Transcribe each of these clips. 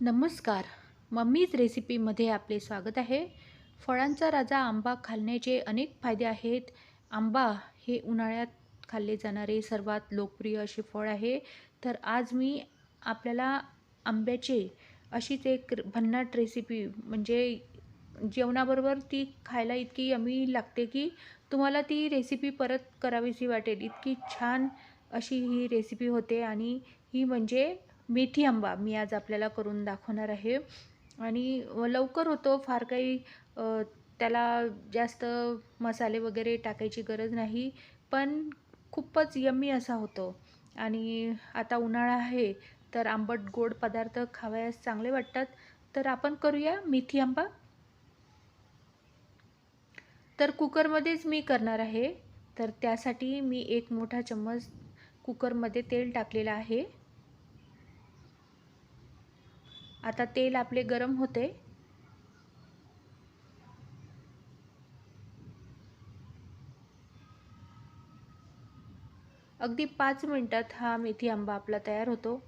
नमस्कार. मम्मीज रेसिपीमध्ये आपले स्वागत आहे. फळांचा राजा आंबा खाल्ण्याचे अनेक फायदे आहेत. आंबा हे उन्हाळ्यात खाल्ले जाणारे सर्वात लोकप्रिय असे फळ आहे. तर आज मी आपल्याला आंब्याचे अशीच एक भन्नाट रेसिपी म्हणजे जेवणाबरोबर ती खायला इतकी यमी लागते की तुम्हाला ती रेसिपी परत करावीशी वाटेल. इतकी छान अशी ही रेसिपी होते आणि ही म्हणजे मेथी आंबा मी आज आपल्याला करून दाखवणार आहे. आणि लवकर होतो फार काही त्याला जास्त मसाले वगैरे टाकायची गरज नाही पण खूपच यम्मी असा होतो. आणि आता उन्हाळा आहे तर आंबट गोड पदार्थ खावयास चांगले वाटतात. तर आपण करूया मेथी आंबा. तर कुकरमध्येच मी करणार आहे. तर त्यासाठी मी एक मोठा चम्मच कुकरमध्ये तेल टाकलेलं आहे. आता तेल आपले गरम होते. अगदी पाच मिनटात हा मेथी आंबा आपला तयार होतो.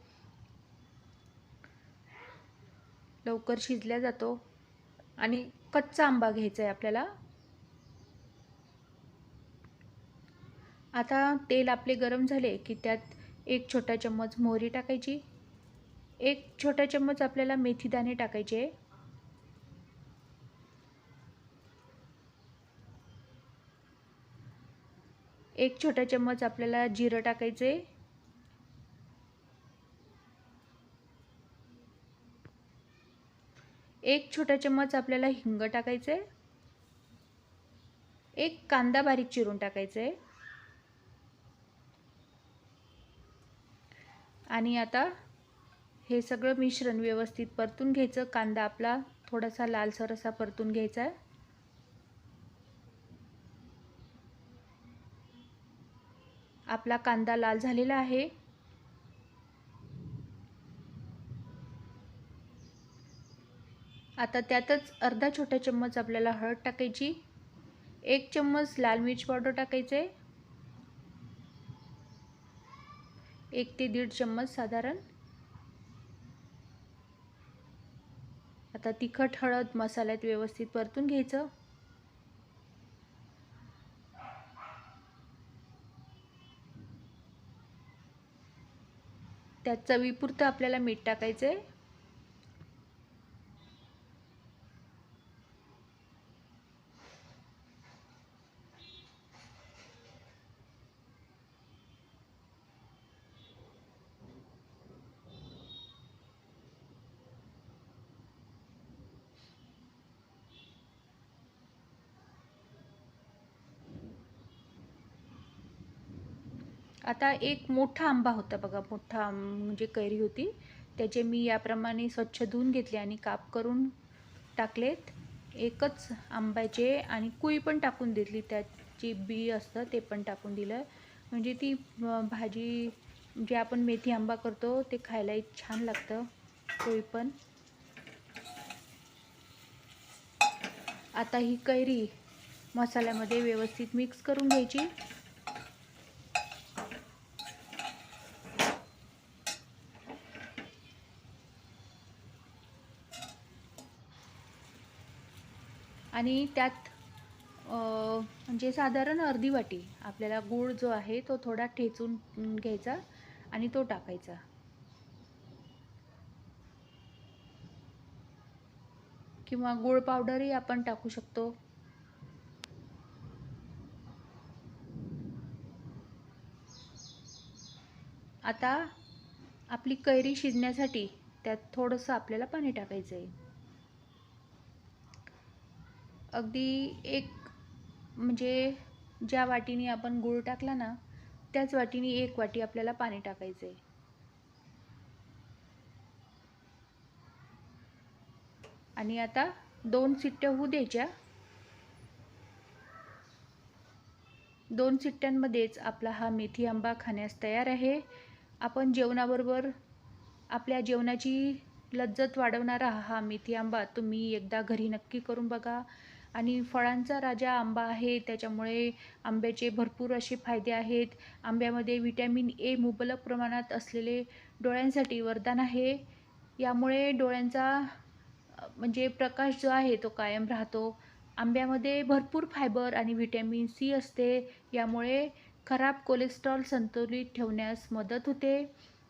लवकर शिजल्या जातो. आणि कच्चा आंबा घ्यायचा आहे आपल्याला. आता तेल आपले गरम झाले की त्यात एक छोटा चम्मच मोहरी टाकायची. एक छोटा चम्मच आपल्याला मेथीदाणे टाकायचे. एक छोटा चम्मच आपल्याला जिरं टाकायचे. एक छोटा चम्मच आपल्याला हिंग टाकायचे. एक कांदा बारीक चिरून टाकायचे. आणि आता हे सगळं मिश्रण व्यवस्थित परतून घ्यायचं. कांदा आपला थोडासा लालसर असा परतून घ्यायचा आहे. आपला कांदा लाल झालेला आहे. आता त्यातच अर्धा छोटा चम्मच आपल्याला हळद टाकायची. एक चम्मच लाल मिरच पावडर टाकायचे. एक ते दीड चम्मच साधारण आता तिखट हळद मसाल्यात व्यवस्थित परतून घ्यायचं. त्यात चवीपुरतं आपल्याला मीठ टाकायचं आहे आता एक मोठा आंबा होता बघा मोठा म्हणजे कैरी होती. त्याचे मी याप्रमाणे स्वच्छ धुवून घेतले आणि काप करून टाकलेत. एकच आंब्याचे आणि कुई पण टाकून दिली त्याची बी असतं ते पण टाकून दिलं. म्हणजे ती भाजी जे आपण मेथी आंबा करतो ते खायलाही छान लागतं कुई पण. आता ही कैरी मसाल्यामध्ये व्यवस्थित मिक्स करून घ्यायची. आणि त्यात म्हणजे साधारण अर्धी वाटी आपल्याला गूळ जो आहे तो थोडा ठेचून घ्यायचा आणि तो टाकायचा. किंवा गूळ पावडरही आपण टाकू शकतो. आता आपली कैरी शिजण्यासाठी त्यात थोडंसं आपल्याला पाणी टाकायचं आहे अगदी एक म्हणजे ज्या वाटीने आपण गूळ टाकला ना त्याच वाटीने एक वाटी आपल्याला पाणी टाकायचं आहे आणि आता दोन सिट्ट्या होऊ द्यायच्या. दोन सिट्ट्यांमध्येच आपला हा मेथी आंबा खाण्यास तयार आहे. आपण जेवणाबरोबर आपल्या जेवणाची लज्जत वाढवणारा हा मेथी आंबा तुम्ही एकदा घरी नक्की करून बघा. आणि फळांचा राजा आंबा आहे त्याच्यामुळे आंब्याचे भरपूर असे फायदे आहेत. आंब्यामध्ये व्हिटॅमिन ए मुबलक प्रमाणात असलेले डोळ्यांसाठी वरदान आहे. यामुळे डोळ्यांचा म्हणजे प्रकाश जो आहे तो कायम राहतो. आंब्यामध्ये भरपूर फायबर आणि व्हिटॅमिन सी असते. यामुळे खराब कोलेस्ट्रॉल संतुलित ठेवण्यास मदत होते.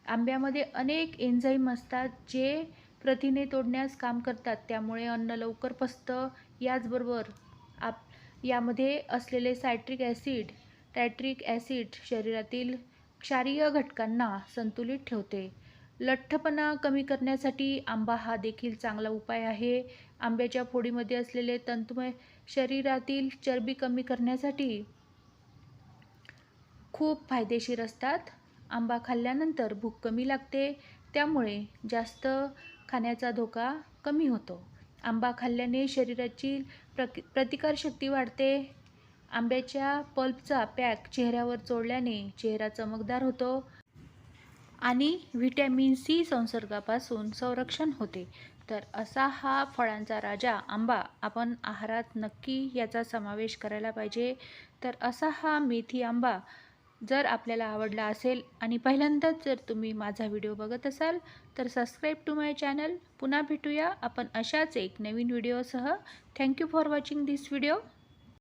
आंब्यामध्ये अनेक एन्झाईम असतात जे प्रथिने तोडण्यास काम करतात. त्यामुळे अन्न लवकर पचतं याचबरोबर आप यामध्ये असलेले सायट्रिक ॲसिड टॅट्रिक ॲसिड शरीरातील क्षारीय घटकांना संतुलित ठेवते. लठ्ठपणा कमी करण्यासाठी आंबा हा देखील चांगला उपाय आहे. आंब्याच्या फोडीमध्ये असलेले तंतुमय शरीरातील चरबी कमी करण्यासाठी खूप फायदेशीर असतात. आंबा खाल्ल्यानंतर भूक कमी लागते त्यामुळे जास्त खाण्याचा धोका कमी होतो. आंबा खाल्ल्याने शरीराची प्रक प्रतिकारशक्ती वाढते. आंब्याच्या पल्पचा पॅक चेहऱ्यावर चोळल्याने चेहरा चमकदार होतो आणि व्हिटॅमिन सी संसर्गापासून संरक्षण होते. तर असा हा फळांचा राजा आंबा आपण आहारात नक्की याचा समावेश करायला पाहिजे. तर असा हा मेथी आंबा जर आपल्याला आवडला असेल आणि पहिल्यांदाच जर तुम्ही माझा व्हिडिओ बघत असाल तर सबस्क्राईब टू माय चॅनल पुन्हा भेटूया आपण अशाच एक नवीन व्हिडिओसह. Thank you for watching this video